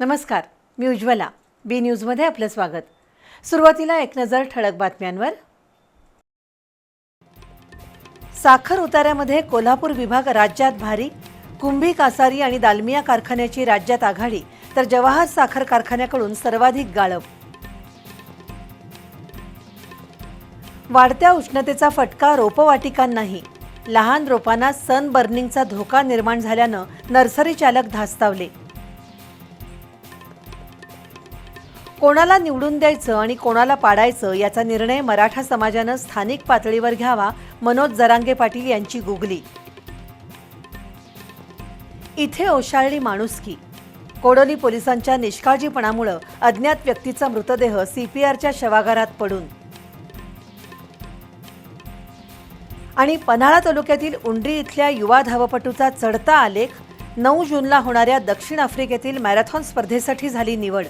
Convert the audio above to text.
नमस्कार मी उज्ज्वला. बी न्यूजमध्ये आपलं स्वागत. सुरुवातीला एक नजर ठळक बातम्यांवर. साखर उतार्यामध्ये कोल्हापूर विभाग राज्यात भारी. कुंभी कासारी आणि दालमिया कारखान्याची राज्यात आघाडी तर जवाहर साखर कारखान्याकडून सर्वाधिक गाळप. वाढत्या उष्णतेचा फटका रोपवाटिकांनाही. लहान रोपांना सन बर्निंगचा धोका निर्माण झाल्यानं नर्सरी चालक धास्तावले. कोणाला निवडून द्यायचं आणि कोणाला पाडायचं याचा निर्णय मराठा समाजानं स्थानिक पातळीवर घ्यावा मनोज जरांगे पाटील यांची गुगली. इथे ओशाळली माणुसकी. कोडोली पोलिसांच्या निष्काळजीपणामुळं अज्ञात व्यक्तीचा मृतदेह सीपीआरच्या शवागारात पडून. आणि पन्हाळा तालुक्यातील उंडरी इथल्या युवा धावपटूचा चढता आलेख नऊ जूनला होणाऱ्या दक्षिण आफ्रिकेतील मॅरेथॉन स्पर्धेसाठी झाली निवड.